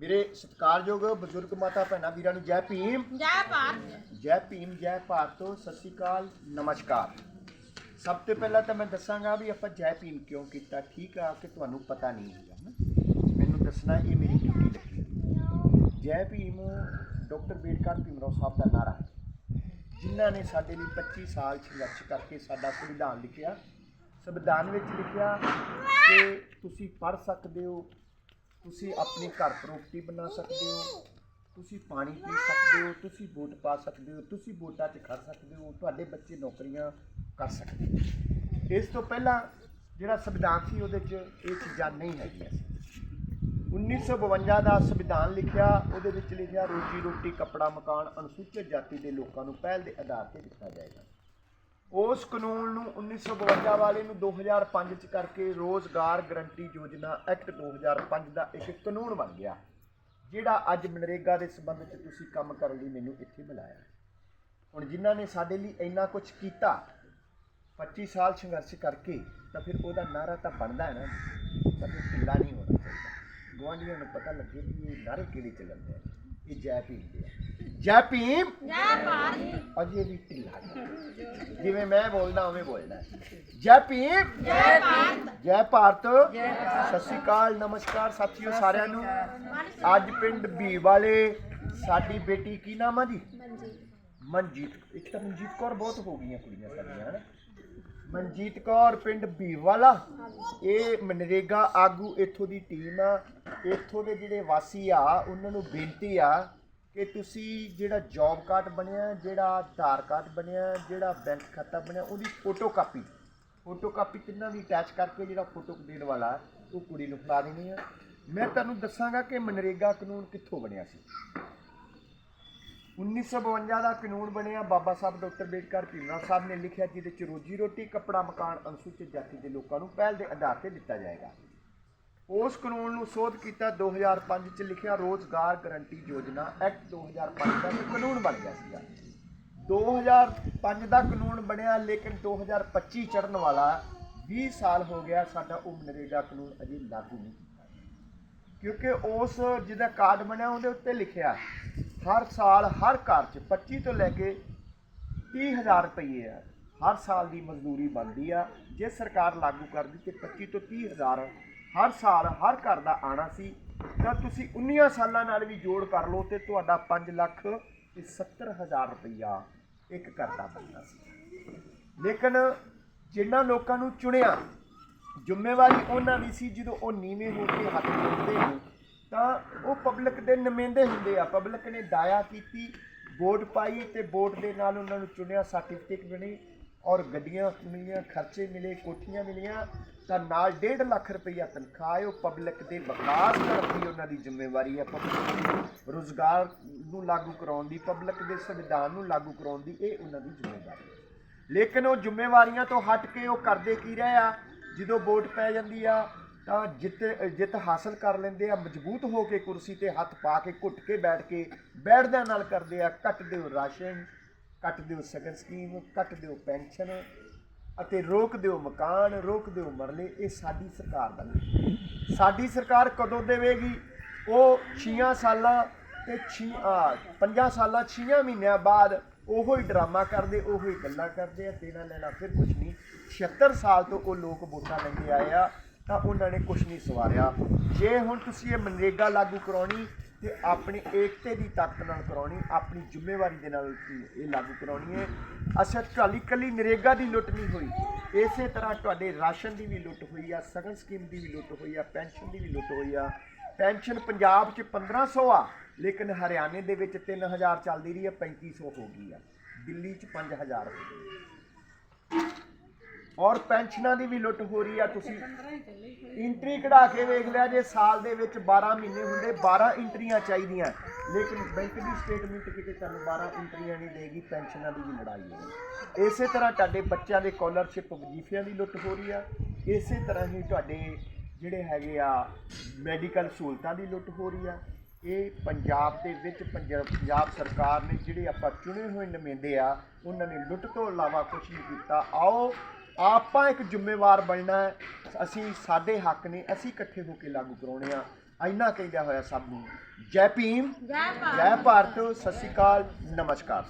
ਮੇਰੇ ਸਤਿਕਾਰਯੋਗ ਬਜ਼ੁਰਗ ਮਾਤਾ ਭੈਣਾਂ ਵੀਰਾਂ ਨੂੰ ਜੈ ਭੀਮ। ਜੈ ਭਾਰਤ। ਜੈ ਭੀਮ ਜੈ ਭਾਰਤ। ਸਤਿ ਸ਼੍ਰੀ ਅਕਾਲ ਨਮਸਕਾਰ। ਸਭ ਤੋਂ ਪਹਿਲਾਂ ਤਾਂ ਮੈਂ ਦੱਸਾਂਗਾ ਵੀ ਆਪਾਂ ਜੈ ਭੀਮ ਕਿਉਂ ਕੀਤਾ ਠੀਕ ਆ ਕਿ ਤੁਹਾਨੂੰ ਪਤਾ ਨਹੀਂ ਹੈਗਾ ਨਾ। ਮੈਨੂੰ ਦੱਸਣਾ ਇਹ ਮੇਰੀ ਡਿਊਟੀ ਲੱਗੀ ਜੈ ਭੀਮ ਡਾਕਟਰ ਬੇਡਕਰ ਭੀਮਰਾਓ ਸਾਹਿਬ ਦਾ ਨਾਰਾ ਹੈ। ਜਿਨ੍ਹਾਂ ਨੇ ਸਾਡੇ ਲਈ 25 ਸਾਲ ਸੰਘਰਸ਼ ਕਰਕੇ ਸਾਡਾ ਸੰਵਿਧਾਨ ਲਿਖਿਆ। ਸੰਵਿਧਾਨ ਵਿੱਚ ਲਿਖਿਆ ਕਿ ਤੁਸੀਂ ਪੜ੍ਹ ਸਕਦੇ ਹੋ ਤੁਸੀਂ ਆਪਣੇ ਘਰ ਪ੍ਰੋਪਰਟੀ ਬਣਾ ਸਕਦੇ ਹੋ। ਤੁਸੀਂ ਪਾਣੀ ਪੀ ਸਕਦੇ ਹੋ, ਤੁਸੀਂ ਵੋਟ ਪਾ ਸਕਦੇ ਹੋ, ਤੁਸੀਂ ਵੋਟਾਂ 'ਚ ਖੜ ਸਕਦੇ ਹੋ, ਤੁਹਾਡੇ ਬੱਚੇ ਨੌਕਰੀਆਂ ਕਰ ਸਕਦੇ ਹੋ ਇਸ ਤੋਂ ਪਹਿਲਾਂ ਜਿਹੜਾ ਸੰਵਿਧਾਨ ਸੀ ਉਹਦੇ 'ਚ ਇਹ ਚੀਜ਼ਾਂ ਨਹੀਂ ਹੈਗੀਆਂ ਸੀ। 1952 ਦਾ ਸੰਵਿਧਾਨ ਲਿਖਿਆ, ਉਹਦੇ ਵਿੱਚ ਲਿਖਿਆ, ਰੋਜੀ ਰੋਟੀ, ਕੱਪੜਾ ਮਕਾਨ ਅਨੁਸੂਚਿਤ ਜਾਤੀ ਦੇ ਲੋਕਾਂ ਨੂੰ ਪਹਿਲ ਦੇ ਆਧਾਰ ਤੇ ਦਿੱਤਾ ਜਾਏਗਾ। ਉਸ ਕਾਨੂੰਨ ਨੂੰ 1952 ਵਾਲੇ ਨੂੰ 2005 ਚ ਕਰਕੇ ਰੋਜ਼ਗਾਰ ਗਰੰਟੀ ਯੋਜਨਾ ਐਕਟ 2005 ਦਾ ਇੱਕ ਕਾਨੂੰਨ ਬਣ ਗਿਆ, ਜਿਹੜਾ ਅੱਜ ਮਨਰੇਗਾ ਦੇ ਸੰਬੰਧ ਚ ਤੁਸੀਂ ਕੰਮ ਕਰਨ ਲਈ ਮੈਨੂੰ ਇੱਥੇ ਬੁਲਾਇਆ ਹੁਣ ਜਿਨ੍ਹਾਂ ਨੇ ਸਾਡੇ ਲਈ ਇੰਨਾ ਕੁਝ ਕੀਤਾ 25 ਸਾਲ ਸੰਘਰਸ਼ ਕਰਕੇ, ਤਾਂ ਫਿਰ ਉਹਦਾ ਨਾਰਾ ਤਾਂ ਬਣਦਾ ਹੈ ਨਾ, ਤਾਂ ਫਿਰ ਢਿੱਲਾ ਨਹੀਂ ਹੋਣਾ ਚਾਹੀਦਾ। ਗੁਆਂਢੀਆਂ ਨੂੰ ਪਤਾ ਲੱਗੇ ਕਿ ਇਹ ਨਾਰੇ ਕਿਹੜੇ ਚੱਲਦੇ ਆ। ਇਹ ਜੈ ਭੀਮ ਦੇ ਆ। ਜੈ ਭੀਮ? ਜੈ ਭਾਰਤ। ਅਜੇ ਵੀ ਢਿੱਲਾ ਹੈ। ਜਿਵੇਂ ਮੈਂ ਬੋਲਦਾ ਉਵੇਂ ਬੋਲਦਾ ਹੈ। ਜੈ ਭੀਮ? ਜੈ ਭਾਰਤ। ਜੈ ਭਾਰਤ। ਸਤਿ ਸ਼੍ਰੀ ਅਕਾਲ ਨਮਸਕਾਰ ਸਾਥੀਓ ਸਾਰਿਆਂ ਨੂੰ। ਅੱਜ ਪਿੰਡ ਭੀ ਵਾਲੇ ਸਾਡੀ ਬੇਟੀ ਕੀ ਨਾਮ ਆ ਜੀ? ਮਨਜੀਤ। ਇੱਕ ਤਾਂ ਮਨਜੀਤ ਕੌਰ ਬਹੁਤ ਹੋ ਗਈਆਂ ਕੁੜੀਆਂ ਸਾਡੀਆਂ ਹਨਾ? ਮਨਜੀਤ ਕੌਰ, ਪਿੰਡ ਭੀ ਵਾਲਾ ਇਹ ਮਨਰੇਗਾ ਆਗੂ ਇੱਥੋਂ ਦੀ ਟੀਮ ਆ। ਇੱਥੋਂ ਦੇ ਜਿਹੜੇ ਵਾਸੀ ਆ, ਉਹਨਾਂ ਨੂੰ ਬੇਨਤੀ ਆ ਕਿ ਤੁਸੀਂ ਜਿਹੜਾ ਜੌਬ ਕਾਰਡ ਬਣਿਆ, ਜਿਹੜਾ ਆਧਾਰ ਕਾਰਡ ਬਣਿਆ, ਜਿਹੜਾ ਬੈਂਕ ਖਾਤਾ ਬਣਿਆ, ਉਹਦੀ ਫੋਟੋ ਕਾਪੀ ਫੋਟੋ ਕਾਪੀ ਤਿੰਨਾਂ ਦੀ ਅਟੈਚ ਕਰਕੇ ਜਿਹੜਾ ਫੋਟੋ ਦੇਣ ਵਾਲਾ, ਉਹ ਕੁੜੀ ਨੂੰ ਫੜਾ ਦੇਣੀ ਆ। ਮੈਂ ਤੁਹਾਨੂੰ ਦੱਸਾਂਗਾ ਕਿ ਮਨਰੇਗਾ ਕਾਨੂੰਨ ਕਿੱਥੋਂ ਬਣਿਆ ਸੀ। 1952 ਦਾ ਕਾਨੂੰਨ ਬਣਿਆ। ਬਾਬਾ ਸਾਹਿਬ ਡਾਕਟਰ ਅੰਬੇਡਕਰ ਭੀਮਰਾਓ ਸਾਹਿਬ ਨੇ ਲਿਖਿਆ ਜਿਹਦੇ ਚ ਰੋਜੀ ਰੋਟੀ, ਕੱਪੜਾ, ਮਕਾਨ, ਅਨੁਸੂਚਿਤ ਜਾਤੀ ਦੇ ਲੋਕਾਂ ਨੂੰ ਪਹਿਲ ਦੇ ਆਧਾਰ ਤੇ ਦਿੱਤਾ ਜਾਏਗਾ। ਉਸ ਕਾਨੂੰਨ ਨੂੰ ਸੋਧ ਕੀਤਾ 2005 ਚ ਲਿਖਿਆ ਰੋਜ਼ਗਾਰ ਗਰੰਟੀ ਯੋਜਨਾ ਐਕਟ 2005 ਦਾ ਕਾਨੂੰਨ ਬਣ ਗਿਆ ਸੀਗਾ। 2005 ਦਾ ਕਾਨੂੰਨ ਬਣਿਆ, ਲੇਕਿਨ 2025 ਚੜਨ ਵਾਲਾ 20 ਸਾਲ ਹੋ ਗਿਆ ਸਾਡਾ ਉਹ ਮਨਰੇਗਾ ਕਾਨੂੰਨ ਅਜੇ ਲਾਗੂ ਨਹੀਂ ਕਿਉਂਕਿ ਉਸ ਜਿਹਦਾ ਕਾਰਡ ਬਣਿਆ ਉਹਦੇ ਉੱਤੇ ਲਿਖਿਆ ਹਰ ਸਾਲ, ਹਰ ਘਰ 'ਚ 25 ਤੋਂ ਲੈ ਕੇ 30000 ਰੁਪਏ ਆ। ਹਰ ਸਾਲ ਦੀ ਮਜ਼ਦੂਰੀ ਬਣਦੀ ਆ। ਜੇ ਸਰਕਾਰ ਲਾਗੂ ਕਰਦੀ ਤੇ 25 ਤੋਂ 30000 ਹਰ ਸਾਲ, ਹਰ ਘਰ ਦਾ ਆਣਾ ਸੀ, ਤਾਂ ਤੁਸੀਂ 19 ਸਾਲਾਂ ਨਾਲ ਵੀ ਜੋੜ ਕਰ ਲਓ ਤੇ ਤੁਹਾਡਾ 5 ਲੱਖ ਤੇ 70000 ਰੁਪਈਆ ਇੱਕ ਘਰ ਦਾ ਬਣਦਾ ਸੀ। ਲੇਕਿਨ ਜਿਨ੍ਹਾਂ ਲੋਕਾਂ ਨੂੰ ਚੁਣਿਆ, ਜ਼ਿੰਮੇਵਾਰੀ ਉਹਨਾਂ ਦੀ ਸੀ ਜਦੋਂ ਉਹ ਨੀਵੇਂ ਹੋ ਕੇ ਹੱਥ ਜੋੜਦੇ ਨੇ ਤਾਂ ਉਹ ਪਬਲਿਕ ਦੇ ਨੁਮਾਇੰਦੇ ਹੁੰਦੇ ਆ। ਪਬਲਿਕ ਨੇ ਦਾਇਆ ਕੀਤੀ, ਵੋਟ ਪਾਈ ਤੇ ਵੋਟ ਦੇ ਨਾਲ ਉਹਨਾਂ ਨੂੰ ਚੁਣਿਆ ਸਰਟੀਫਿਕੇਟ ਬਣੀ ਔਰ ਗੱਡੀਆਂ ਮਿਲੀਆਂ, ਖਰਚੇ ਮਿਲੇ, ਕੋਠੀਆਂ ਮਿਲੀਆਂ, ਤਾਂ ਨਾਲ 1.5 ਲੱਖ ਰੁਪਈਆ ਤਨਖਾਹ ਹੈ ਉਹ ਪਬਲਿਕ ਦੇ ਵਿਕਾਸ ਕਰਨ ਦੀ ਉਹਨਾਂ ਦੀ ਜ਼ਿੰਮੇਵਾਰੀ ਹੈ। ਪਬਲਿਕ ਰੋਜ਼ਗਾਰ ਨੂੰ ਲਾਗੂ ਕਰਾਉਣ ਦੀ ਪਬਲਿਕ ਦੇ ਸੰਵਿਧਾਨ ਨੂੰ ਲਾਗੂ ਕਰਾਉਣ ਦੀ ਇਹ ਉਹਨਾਂ ਦੀ ਜ਼ਿੰਮੇਵਾਰੀ ਹੈ। ਲੇਕਿਨ ਉਹ ਜ਼ਿੰਮੇਵਾਰੀਆਂ ਤੋਂ ਹਟ ਕੇ ਉਹ ਕਰਦੇ ਕੀ ਰਹੇ ਆ? ਜਦੋਂ ਵੋਟ ਪੈ ਜਾਂਦੀ ਆ ਤਾਂ ਜਿੱਤ ਜਿੱਤ ਹਾਸਲ ਕਰ ਲੈਂਦੇ ਆ, ਮਜ਼ਬੂਤ ਹੋ ਕੇ ਕੁਰਸੀ ਤੇ ਹੱਥ ਪਾ ਕੇ, ਘੁੱਟ ਕੇ ਬੈਠ ਕੇ, ਬੈਠਦਿਆਂ ਨਾਲ ਕਰਦੇ ਆ, ਕੱਟ ਦਿਓ ਰਾਸ਼ਨ, ਕੱਟ ਦਿਓ ਸਗਨ ਸਕੀਮ ਕੱਟ ਦਿਓ ਪੈਨਸ਼ਨ ਅਤੇ ਰੋਕ ਦਿਓ ਮਕਾਨ, ਰੋਕ ਦਿਓ ਮਰਲੇ, ਇਹ ਸਾਡੀ ਸਰਕਾਰ ਦਾ ਸਾਡੀ ਸਰਕਾਰ ਕਦੋਂ ਦੇਵੇਗੀ? ਉਹ 6 ਸਾਲਾਂ ਤੇ 6 5 ਸਾਲਾਂ 6 ਮਹੀਨਿਆਂ ਬਾਅਦ ਉਹੋ ਹੀ ਡਰਾਮਾ ਕਰਦੇ, ਉਹੋ ਹੀ ਗੱਲਾਂ ਕਰਦੇ ਆ, ਦੇਣਾ ਲੈਣਾ ਫਿਰ ਕੁਝ ਨਹੀਂ। 76 ਸਾਲ ਤੋਂ ਉਹ ਲੋਕ ਵੋਟਾਂ ਲੈਂਦੇ ਆਏ ਆ। ਤਾਂ ਉਹਨਾਂ ਨੇ ਕੁਝ ਨਹੀਂ ਸਵਾਰਿਆ। ਜੇ ਹੁਣ ਤੁਸੀਂ ਇਹ ਮਨਰੇਗਾ ਲਾਗੂ ਕਰਾਉਣੀ ਤੇ ਆਪਣੀ ਏਕਤੇ ਦੀ ਤਾਕਤ ਨਾਲ ਕਰਾਉਣੀ, ਆਪਣੀ ਜ਼ਿੰਮੇਵਾਰੀ ਦੇ ਨਾਲ ਇਹ ਲਾਗੂ ਕਰਾਉਣੀ ਹੈ ਅਸਲ ਤੁਹਾਡੀ ਕੱਲੀ ਨਰੇਗਾ ਦੀ ਲੁੱਟ ਨਹੀਂ ਹੋਈ। ਇਸੇ ਤਰ੍ਹਾਂ ਤੁਹਾਡੇ ਰਾਸ਼ਨ ਦੀ ਵੀ ਲੁੱਟ ਹੋਈ ਆ, ਸਗਨ ਸਕੀਮ ਦੀ ਵੀ ਲੁੱਟ ਹੋਈ ਆ, ਪੈਨਸ਼ਨ ਦੀ ਵੀ ਲੁੱਟ ਹੋਈ ਆ। ਪੈਨਸ਼ਨ ਪੰਜਾਬ 'ਚ 1500 ਆ, ਲੇਕਿਨ ਹਰਿਆਣੇ ਦੇ ਵਿੱਚ 3000 ਚੱਲਦੀ ਰਹੀ ਆ 3500 ਹੋ ਗਈ ਆ। ਦਿੱਲੀ 'ਚ 5000 ਹੋ ਗਈ। ਔਰ ਪੈਨਸ਼ਨਾਂ ਦੀ ਵੀ ਲੁੱਟ ਹੋ ਰਹੀ ਆ ਤੁਸੀਂ। ਇੰਟਰੀ ਕਢਾ ਕੇ ਵੇਖ ਲਿਆ ਜੇ ਸਾਲ ਦੇ ਵਿੱਚ 12 ਮਹੀਨੇ ਹੁੰਦੇ 12 ਇੰਟਰੀਆਂ ਚਾਹੀਦੀਆਂ। ਲੇਕਿਨ ਬੈਂਕ ਦੀ ਸਟੇਟਮੈਂਟ ਕਿਤੇ ਤੁਹਾਨੂੰ 12 ਇੰਟਰੀਆਂ ਨਹੀਂ ਦੇਗੀ, ਪੈਨਸ਼ਨਾਂ ਦੀ ਵੀ ਲੜਾਈ ਹੈ। ਇਸੇ ਤਰ੍ਹਾਂ ਤੁਹਾਡੇ ਬੱਚਿਆਂ ਦੇ ਸਕਾਲਰਸ਼ਿਪ ਵਜ਼ੀਫਿਆਂ ਦੀ ਲੁੱਟ ਹੋ ਰਹੀ ਆ। ਇਸੇ ਤਰ੍ਹਾਂ ਹੀ ਤੁਹਾਡੇ ਜਿਹੜੇ ਹੈਗੇ ਆ ਮੈਡੀਕਲ ਸਹੂਲਤਾਂ ਦੀ ਲੁੱਟ ਹੋ ਰਹੀ ਆ। ਇਹ ਪੰਜਾਬ ਦੇ ਵਿੱਚ ਪੰਜਾਬ ਪੰਜਾਬ ਸਰਕਾਰ ਨੇ ਜਿਹੜੇ ਆਪਾਂ ਚੁਣੇ ਹੋਏ ਨੁਮਾਇੰਦੇ ਆ, ਉਹਨਾਂ ਨੇ ਲੁੱਟ ਤੋਂ ਇਲਾਵਾ ਕੁਝ ਨਹੀਂ ਕੀਤਾ। ਆਓ ਆਪਾਂ ਇੱਕ ਜ਼ਿੰਮੇਵਾਰ ਬਣਨਾ ਹੈ। ਅਸੀਂ ਸਾਡੇ ਹੱਕ ਨੇ ਅਸੀਂ ਇਕੱਠੇ ਹੋ ਕੇ ਲਾਗੂ ਕਰਾਉਣੇ ਆ। ਇੰਨਾ ਕਹਿੰਦਿਆਂ ਹੋਇਆ ਸਭ ਨੂੰ ਜੈ ਭੀਮ ਜੈ ਭਾਰਤ। ਸਤਿ ਸ਼੍ਰੀ ਅਕਾਲ ਨਮਸਕਾਰ